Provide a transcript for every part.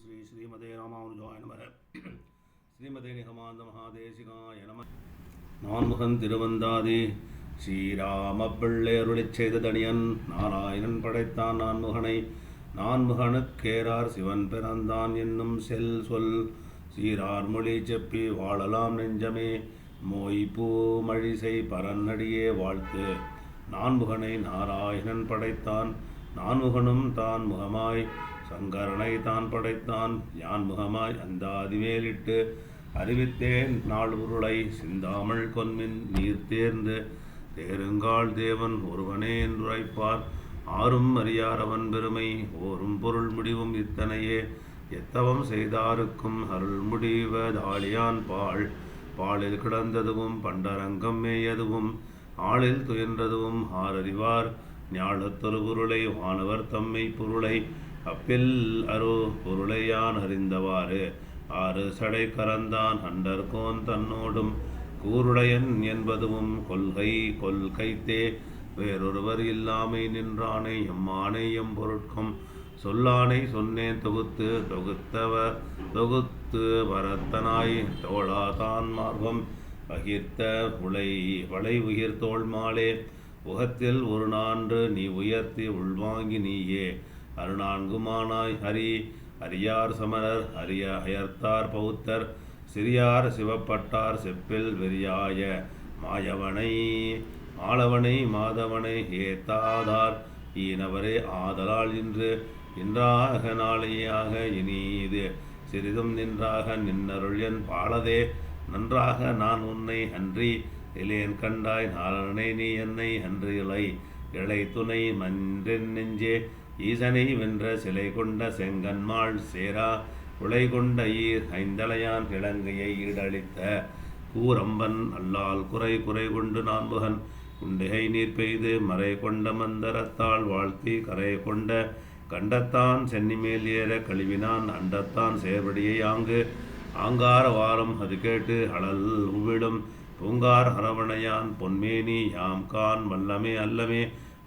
ஸ்ரீ ஸ்ரீமதே ராமானுஜாய நம ஸ்ரீமதே நிகமாந்த மகாதேசிகாய நம. நான்முகன் திருவந்தாதி. ஸ்ரீராம பிள்ளை செய்த தனியன் நாராயணன் படைத்தான் நான்முகனை. நான்முகனுக்கேரார் சிவன் பிறந்தான் என்னும் செல் சொல். சீரார் மொழி செப்பி வாழலாம் நெஞ்சமே. மொய்பூ மழிசை பரநடியே வாழ்த்து. நான்முகனை நாராயணன் படைத்தான். நான்முகனும் தான் முகமாய். சங்கரனை தான் படைத்தான். யான் முகமாய் அந்த அதிமேலிட்டு அறிவித்தேன் நாள் உருளை சிந்தாமல் கொன்மின் நீர் தேர்ந்து தேருங்கால் தேவன் ஒருவனே என்றுரைப்பார். ஆறும் அறியாரவன் பெருமை ஓரும் பொருள் முடிவும் இத்தனையே. எத்தவம் செய்தாருக்கும் அருள் முடிவ தாளியான் பால் பாலில் கிடந்ததுவும் பண்டரங்கம் மேயதுவும் ஆளில் துயன்றதுவும் ஆறறிவார். ஞாழத்தொரு பொருளை வானவர் தம்மை பொருளை அப்பில் அரு பொருளையான் அறிந்தவாறு ஆறு சடை கரந்தான் அண்டர்கோன் தன்னோடும் கூருடையன் என்பதுவும் கொள்கை கொள்கைத்தே. வேறொருவர் இல்லாமை நின்றானை எம்மானை எம்பொருட்கும். சொல்லானை சொன்னேன் தொகுத்து தொகுத்தவ தொகுத்து வரத்தனாய் தோழாதான் மார்பம் பகிர்த்த உலை வளை உயிர் தோள்மாலே. உகத்தில் ஒரு நான்று நீ உயர்த்தி உள்வாங்கி நீயே. அருணான்குமானாய் ஹரி அரியார் சமரர் அரிய அயர்த்தார் பௌத்தர் சிறியார் சிவப்பட்டார் செப்பில் வெறியாய மாயவனை ஆளவனை மாதவனை ஏத்தாதார். ஈனவரே ஆதலால் இன்று இன்றாக நாளையாக இனிது. சிறிதும் நின்றாக நின்னருள் பாலதே நன்றாக நான் உன்னை அன்றி இலேன் கண்டாய் நாரணனை நீ என்னை அன்று இலை. இளை துணை மன்றென் நெஞ்சே ஈசனை வென்ற சிலை கொண்ட செங்கன்மாள் சேரா உலை கொண்ட ஈர் ஐந்தலையான் கிழங்கையை ஈடழித்த கூரம்பன் அல்லால் குறை குறை கொண்டு நான்முகன். குண்டிகை நீர் பெய்து மறை கொண்ட மந்தரத்தால் வாழ்த்தி கரை கொண்ட கண்டத்தான் சென்னிமேல் ஏற கழுவினான் அண்டத்தான் சேர்வடியை ஆங்கு. ஆங்கார வாரம் அது கேட்டு அழல் உவிடும் பூங்கார் ஹரவணையான் பொன்மேனி யாம் கான் வல்லமே அல்லமே.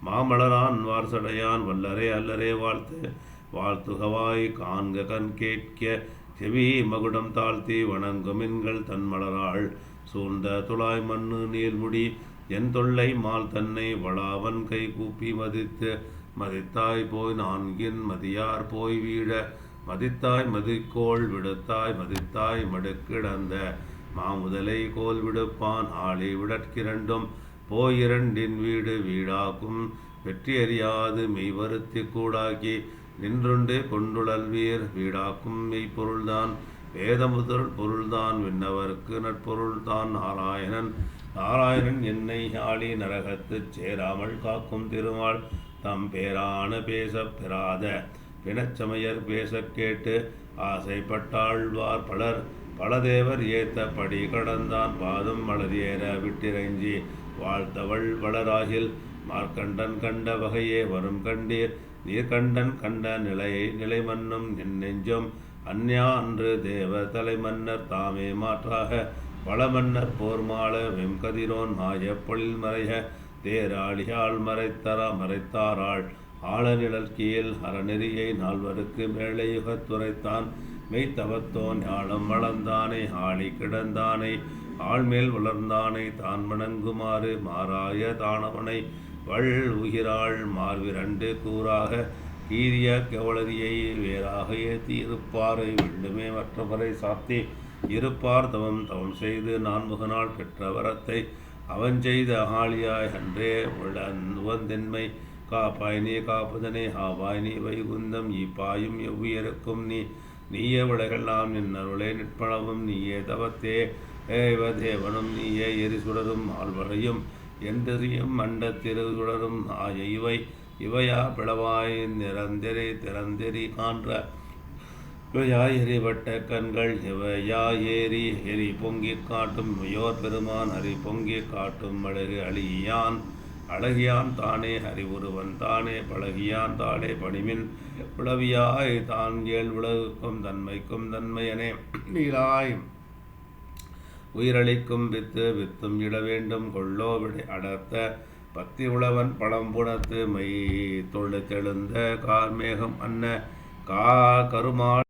மாமலரான் வார்சடையான் வல்லரே அல்லரே வாழ்த்து. வாழ்த்துகவாய் காண்க கண் கேட்க. செவி மகுடம் தாழ்த்தி வணங்குமின்கள் தன்மலராள் சூழ்ந்த துளாய் மண்ணு நீர்முடி என் தொல்லை மால் தன்னை வளாவன் கை கூப்பி மதித்து. மதித்தாய் போய் நான்கின் மதியார் போய் வீழ. மதித்தாய் மதிக்கோள் விடுத்தாய் மதித்தாய் மடுக்கிடந்த. மாமுதலை கோல் விடுப்பான் ஆளை விடற்கிரண்டும். போயிரண்டின் வீடு வீடாக்கும் வெற்றி அறியாது மெய்வருத்தி கூடாக்கி நின்றுண்டு கொண்டுழல்வீர் வீடாக்கும் மெய்ப்பொருள்தான். வேதமுதல் பொருள்தான் விண்ணவர்க்கு நட்பொருள்தான் நாராயணன். நாராயணன் என்னை ஆளி நரகத்துச் சேராமல் காக்கும் திருமால் தம் பேரான பேசப் பெறாத பிணச்சமையர் பேசக் கேட்டு ஆசைப்பட்டாழ்வார் பலர் பலதேவர் ஏத்த படி கடந்தான் பாதம் மலரியேற விட்டிறைஞ்சி வாழ்த்தவள் வளராகில் மார்க்கண்டன் கண்ட வகையே வரும் கண்டீர். நீர்கண்டன் கண்ட நிலையை நிலை மன்னும் என் நெஞ்சம் அந்யா அன்று தேவ தலைமன்னர் தாமே மாற்றாக பலமன்னர் போர் வெம்கதிரோன் மாய பொழில் மறைய தேராளியால் மறைத்தர மறைத்தாராள் ஆழ கீழ் அறநெறியை நால்வருக்கு மேலே யுகத்துரைத்தான் மெய்த்தவத்தோன் ஆழம் வளர்ந்தானே ஆளி கிடந்தானை ஆள்மேல் வளர்ந்தானை தான் வணங்குமாறு மாறாய தானவனை. வள் உயிராள் மார்விரண்டு கூறாக கீரிய கவளதியை வேறாக ஏற்றி இருப்பாரை வேண்டுமே மற்றவரை சாத்தி இருப்பார் தவம் தவம் செய்து நான்முகனால் பெற்ற வரத்தை. அவன் செய்த அகாலியாய் அன்றே உவந்தென்மை. காப்பாய் நீ காப்பதனை ஆவாய் நீ வைகுந்தம். இப்பாயும் எவ்வியருக்கும் நீ நீயே உலகெல்லாம் என் அருளே நிற்பளவும் நீயே தவத்தே. ஏவ தேவனும் நீயே எரிசுடரும் ஆழ்வரையும் என்றெறியும் மண்ட திருசுடரும் ஆய இவை. இவையா பிளவாய் நிறந்தெறி திறந்தெறி காண்ற. இவையா எரிபட்ட கண்கள் இவையா ஏறி எரி பொங்கி காட்டும். யோர் பெருமான் அரி பொங்கி காட்டும் அழகு அழியான். அழகியான் தானே அறிவுருவன் தானே பழகியான் தானே பணிமின் உளவியாய் தான் கேள் உலகுக்கும் தன்மைக்கும் தன்மையனே. நீலாய் உயிரளிக்கும் வித்து வித்தும் இட வேண்டும் கொள்ளோ விடை அடர்த்த பத்தி உழவன் பழம் புணத்து மை தொழு தெழுந்த கார்மேகம் அன்ன கா கருமாள்